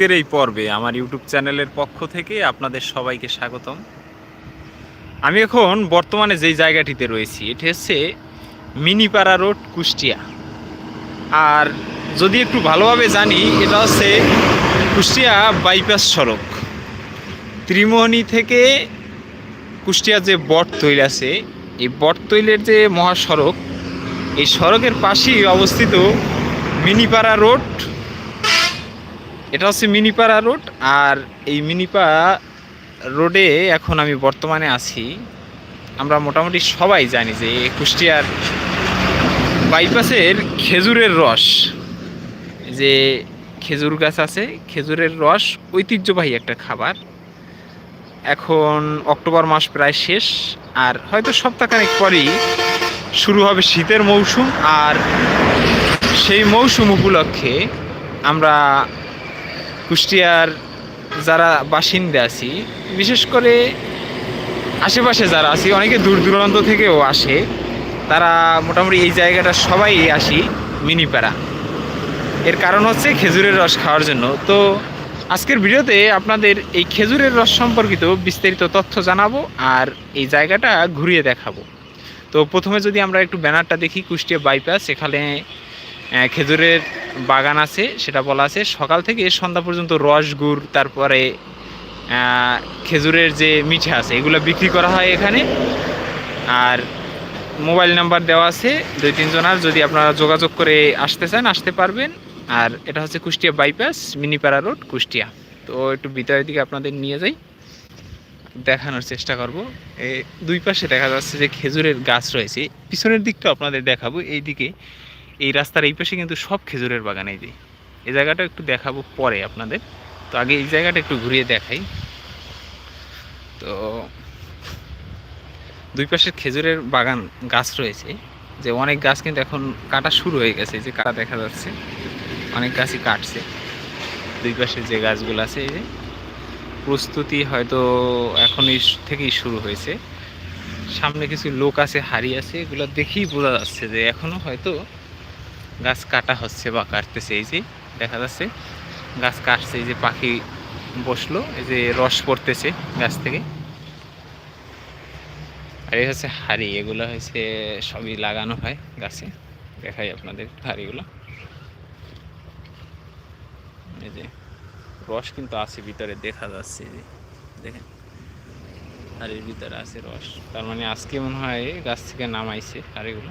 আজকের এই পর্বে আমার ইউটিউব চ্যানেলের পক্ষ থেকে আপনাদের সবাইকে স্বাগতম। আমি এখন বর্তমানে যেই জায়গাটিতে রয়েছি, এটি হচ্ছে মিনিপাড়া রোড, কুষ্টিয়া। আর যদি একটু ভালোভাবে জানি, এটা হচ্ছে কুষ্টিয়া বাইপাস সড়ক। ত্রিমোহনী থেকে কুষ্টিয়া যে বটতৈল আছে, এই বটতৈলের যে মহাসড়ক, এই সড়কের পাশেই অবস্থিত মিনিপাড়া রোড এটা হচ্ছে মিনিপাড়া রোড, আর এই মিনিপাড়া রোডে এখন আমি বর্তমানে আছি। আমরা মোটামুটি সবাই জানি যে কুষ্টিয়ার বাইপাসের খেজুরের রস, যে খেজুর গাছ আছে, খেজুরের রস ঐতিহ্যবাহী একটা খাবার। এখন অক্টোবর মাস প্রায় শেষ, আর হয়তো সপ্তাহখানেক পরেই শুরু হবে শীতের মৌসুম, আর সেই মৌসুম উপলক্ষে আমরা কুষ্টিয়ার যারা বাসিন্দা আছি, বিশেষ করে আশেপাশে যারা আছি, অনেকে দূর দূরান্ত থেকেও আসে, তারা মোটামুটি এই জায়গাটা সবাই আসি মিনিপাড়া। এর কারণ হচ্ছে খেজুরের রস খাওয়ার জন্য। তো আজকের ভিডিওতে আপনাদের এই খেজুরের রস সম্পর্কিত বিস্তারিত তথ্য জানাব আর এই জায়গাটা ঘুরিয়ে দেখাবো। তো প্রথমে যদি আমরা একটু ব্যানারটা দেখি, কুষ্টিয়া বাইপাস, এখানে খেজুরের বাগান আছে, সেটা বলা আছে। সকাল থেকে সন্ধ্যা পর্যন্ত রস গুড় তারপরে খেজুরের যে মিঠে আছে, এগুলো বিক্রি করা হয় এখানে। আর মোবাইল নাম্বার দেওয়া আছে দুই তিনজনার যদি আপনারা যোগাযোগ করে আসতে চান, আসতে পারবেন। আর এটা হচ্ছে কুষ্টিয়া বাইপাস, মিনিপাড়া রোড, কুষ্টিয়া। তো একটু ভিতরের দিকে আপনাদের নিয়ে যাই। দেখানোর চেষ্টা করব। দুই পাশে দেখা যাচ্ছে যে খেজুরের গাছ রয়েছে। পিছনের দিকটা আপনাদের দেখাবো। এই দিকে এই রাস্তার এই পাশে কিন্তু সব খেজুরের বাগান এই যে। এই জায়গাটা একটু দেখাবো পরে আপনাদের। তো আগে এই জায়গাটা একটু ঘুরিয়ে দেখাই। তো দুই পাশের খেজুরের বাগান গাছ রয়েছে। যে অনেক গাছ কিন্তু এখন কাটা শুরু হয়ে গেছে যে কাটা দেখা যাচ্ছে। অনেক গাছই কাটছে। দুই পাশে যে গাছগুলো আছে, এই যে প্রস্তুতি হয়তো এখনই থেকেই শুরু হয়েছে। সামনে কিছু লোক আছে, হাড়ি আছে, এগুলো দেখেই বোঝা যাচ্ছে যে এখনও হয়তো গাছ কাটা হচ্ছে বা কাটতেছে, এই যে দেখা যাচ্ছে, গাছ কাটছে, এই যে পাখি বসল, এই যে রস পড়তেছে গাছ থেকে। আর এই হচ্ছে হাড়ি, এগুলো হচ্ছে সবই লাগানো হয় গাছে। দেখাই আপনাদের হাড়িগুলো। এই যে রস কিন্তু আছে ভিতরে, দেখা যাচ্ছে যে, দেখেন। হাড়ির ভিতরে আছে রস। তার মানে আজকে মনে হয় গাছ থেকে নামাইছে হাড়িগুলো।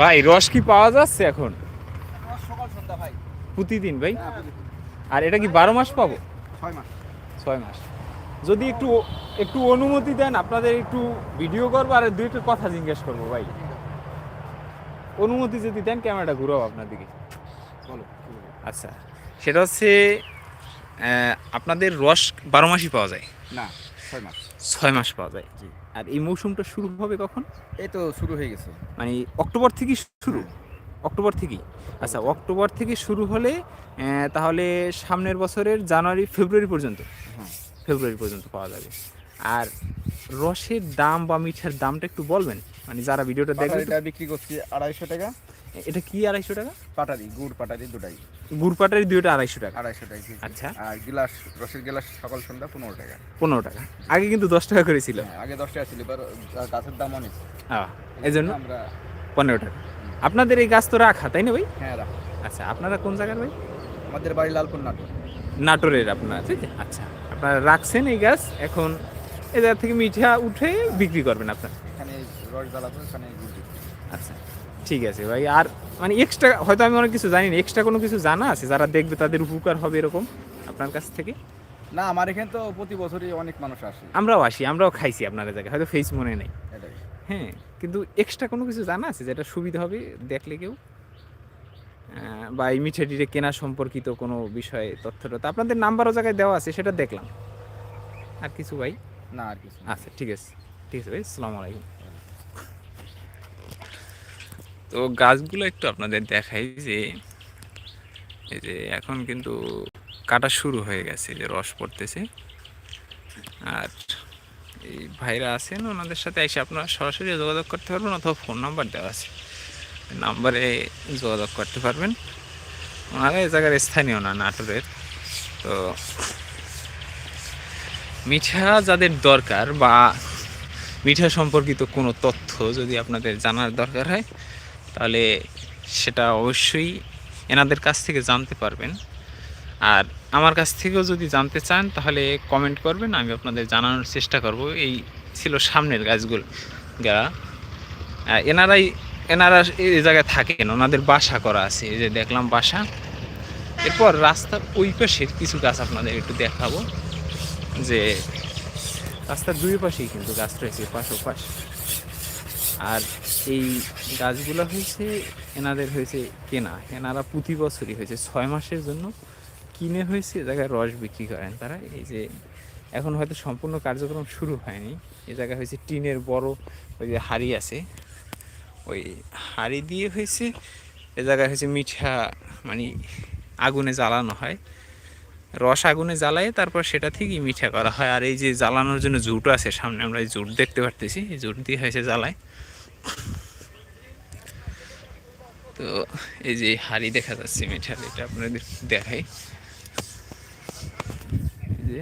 ভাই রস কি পাওয়া যাচ্ছে এখন? সকাল সন্ধ্যা ভাই। প্রতিদিন ভাই? হ্যাঁ, আর এটা কি বারো মাস পাবো? ছয় মাস। ছয় মাস। যদি একটু একটু অনুমতি দেন আপনাদের একটু ভিডিও করব আর দুইটা কথা জিজ্ঞেস করব ভাই। অনুমতি যদি দেন ক্যামেরাটা ঘুরাও আপনার দিকে। বলো আচ্ছা সেটা হচ্ছে আপনাদের রস বারো মাসই পাওয়া যায়? না ছয় মাস। ছয় মাস পাওয়া যায়। জি। আর এই মৌসুমটা শুরু হবে কখন? এই তো শুরু হয়ে গেছে। মানে অক্টোবর থেকে শুরু? অক্টোবর থেকেই? আচ্ছা অক্টোবর থেকে শুরু হলে তাহলে সামনের বছরের জানুয়ারি ফেব্রুয়ারি পর্যন্ত? হ্যাঁ। ফেব্রুয়ারি পর্যন্ত পাওয়া যাবে। আর রসের দাম বা মিঠার দামটা একটু বলবেন? মানে যারা ভিডিওটা দেখবে বিক্রি করছি আড়াইশো টাকা। এটা কি আড়াইশো টাকা? পাটারি গুড় পাটারি দুটাই। গুড় পাটারি দুইটা আড়াইশো টাকা। আড়াইশো টাকা। আচ্ছা। আর গিলাস রসের গিলাস সকাল সন্ধ্যা পনেরো টাকা। পনেরো টাকা। আগে কিন্তু দশ টাকা করেছিল হ্যাঁ, আগে দশ টাকা ছিল এবার গাছের দাম অনেক। হ্যাঁ এই জন্য আমরা পনেরো টাকা। আপনাদের এই গাছ তো রাখা তাই না ভাই? হ্যাঁ রাখো। আচ্ছা আপনারা কোন জায়গার ভাই? আমাদের বাড়ি লালপুর নাটোর। নাটোরের আপনারা ঠিক আছে আচ্ছা আপনারা রাখছেন এই গাছ এখন এই জায়গা থেকে মিঠা উঠে বিক্রি করবেন আপনার। এখানে রস জ্বালাবো এখানে। আচ্ছা। ঠিক আছে ভাই আর মানে এক্সট্রা হয়তো আমি অনেক কিছু জানি না এক্সট্রা কোনো কিছু জানা আছে? যারা দেখবে তাদের উপকার হবে এরকম আপনার কাছ থেকে? না আমার এখানে তো প্রতি বছরই অনেক মানুষ আসে। আমরাও আসি আমরাও খাইছি আপনার জায়গায় হয়তো ফেস মনে নেই। হ্যাঁ কিন্তু এক্সট্রা কোনো কিছু জানা আছে যেটা সুবিধা হবে দেখলে কেউ? বা এই মিঠাটিরে কেনা সম্পর্কিত কোনো বিষয়ে তথ্যটা তো আপনাদের নাম্বারও জায়গায় দেওয়া আছে সেটা দেখলাম। আর কিছু ভাই? না আর কিছু আচ্ছা ঠিক আছে ঠিক আছে ভাই আসসালামু আলাইকুম। তো গাছগুলো একটু আপনাদের দেখাই যে, এই যে এখন কিন্তু কাটা শুরু হয়ে গেছে যে রস পড়তেছে। আর এই ভাইরা আছেন, ওনাদের সাথে এসে আপনারা সরাসরি যোগাযোগ করতে পারবেন অথবা ফোন নাম্বার দেওয়া আছে। নাম্বারে যোগাযোগ করতে পারবেন। ওনারা এই জায়গার স্থানীয় না, নাটোরের। তো মিঠা যাদের দরকার বা মিঠা সম্পর্কিত কোনো তথ্য যদি আপনাদের জানার দরকার হয় তাহলে সেটা অবশ্যই এনাদের কাছ থেকে জানতে পারবেন। আর আমার কাছ থেকেও যদি জানতে চান, তাহলে কমেন্ট করবেন, আমি আপনাদের জানানোর চেষ্টা করব। এই ছিল সামনের গাছগুলো গা এনারাই, এনারা এই জায়গায় থাকেন, ওনাদের বাসা করা আছে, এই যে দেখলাম বাসা। এরপর রাস্তার ওই পাশের কিছু গাছ আপনাদের একটু দেখাবো। যে রাস্তার দুই পাশেই কিন্তু গাছ রয়েছে পাশ ও পাশ আর এই গাছগুলো হয়েছে এনাদের হয়েছে কেনা। এনারা প্রতি বছরই হয়েছে। ছয় মাসের জন্য কিনে হয়েছে জায়গায় রস বিক্রি করেন তারা। এই যে এখন হয়তো সম্পূর্ণ কার্যক্রম শুরু হয়নি। এ জায়গায় হয়েছে টিনের বড় ওই যে হাড়ি আছে। ওই হাড়ি দিয়ে হয়েছে, এ জায়গায় হয়েছে মিঠা মানে আগুনে জ্বালানো হয়। রস আগুনে জ্বালায় তারপর সেটা থেকেই মিঠা করা হয়। আর এই যে জ্বালানোর জন্য জুট আছে সামনে, আমরা এই জুট দেখতে পারতেছি। এই জুট দিয়ে হয়েছে জ্বালায়। তো এই যে হাড়ি দেখা যাচ্ছে মিঠার এটা আপনাদের দেখাই। যে।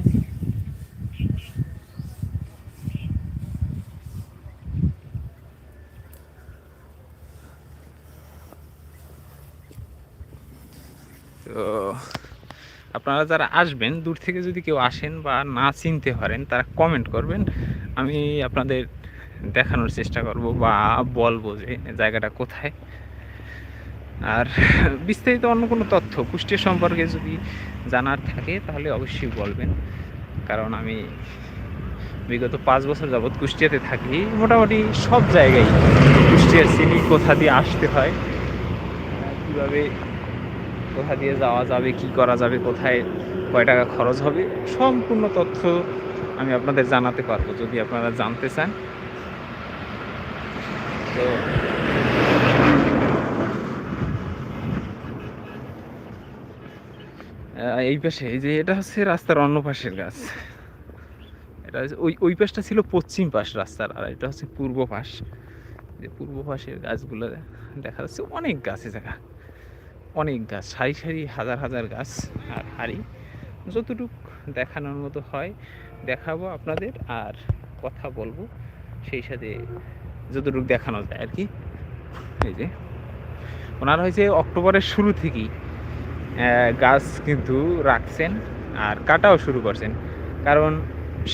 তো আপনারা যারা আসবেন, দূর থেকে যদি কেউ আসেন বা না চিনতে পারেন, তারা কমেন্ট করবেন। আমি আপনাদের দেখানোর চেষ্টা করব বা বলব যে জায়গাটা কোথায়। আর বিস্তারিত অন্য কোনো তথ্য পুষ্টি সম্পর্কে যদি জানার থাকে তাহলে অবশ্যই বলবেন। কারণ আমি বিগত পাঁচ বছর যাবৎ কুষ্টিয়াতে থাকি, মোটামুটি সব জায়গায় কুষ্টিয়ার চিনি কোথা দিয়ে আসতে হয়, কীভাবে কোথা দিয়ে যাওয়া যাবে, কি করা যাবে, কোথায় কয় টাকা খরচ হবে, সম্পূর্ণ তথ্য আমি আপনাদের জানাতে পারব, যদি আপনারা জানতে চান। তো। এই পাশে যে এটা হচ্ছে রাস্তার অন্য পাশের গাছ। এটা হচ্ছে ওই ওই পাশটা ছিল পশ্চিম পাশ রাস্তার, আর এটা হচ্ছে পূর্ব পাশ। যে পূর্ব পাশের গাছগুলো দেখা যাচ্ছে অনেক গাছে জায়গা। অনেক গাছ, সারি সারি, হাজার হাজার গাছ আর হাড়ি। যতটুক দেখানোর মতো হয়, দেখাবো আপনাদের আর কথা বলব। সেই সাথে যতটুকু দেখানো যায় আর কি। এই যে। ওনারা হয়েছে অক্টোবরের শুরু থেকেই গাছ কিন্তু রাখছেন আর কাটাও শুরু করছেন। কারণ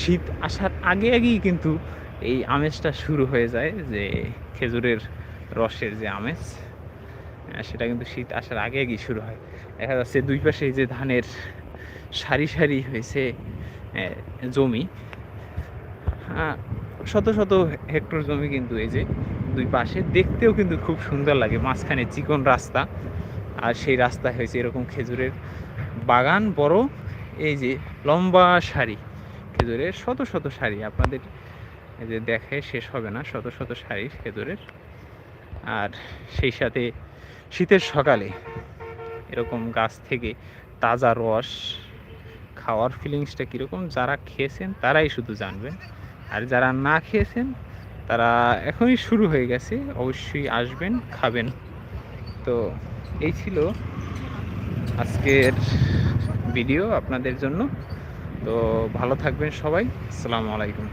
শীত আসার আগে আগেই কিন্তু এই আমেজটা শুরু হয়ে যায় যে খেজুরের রসের যে আমেজ সেটা কিন্তু শীত আসার আগে আগেই শুরু হয়। দেখা যাচ্ছে দুই পাশে যে ধানের সারি সারি হয়েছে জমি। শত শত হেক্টর জমি কিন্তু এই যে দুই পাশে দেখতেও কিন্তু খুব সুন্দর লাগে। মাঝখানে চিকন রাস্তা আর সেই রাস্তা হয়েছে এরকম খেজুরের বাগান, বড় এই যে লম্বা সারি, খেজুরের শত শত সারি। আপনাদের এই যে দেখে শেষ হবে না, শত শত সারি খেজুরের। আর সেই সাথে শীতের সকালে এরকম গাছ থেকে তাজা রস খাওয়ার ফিলিংসটা কীরকম, যারা খেয়েছেন তারাই শুধু জানবেন। আর যারা না খেয়েছেন, তারা এখনই শুরু হয়ে গেছে। অবশ্যই আসবেন, খাবেন। তো এই ছিল আজকের ভিডিও আপনাদের জন্য। তো ভালো থাকবেন সবাই। আসসালামু আলাইকুম।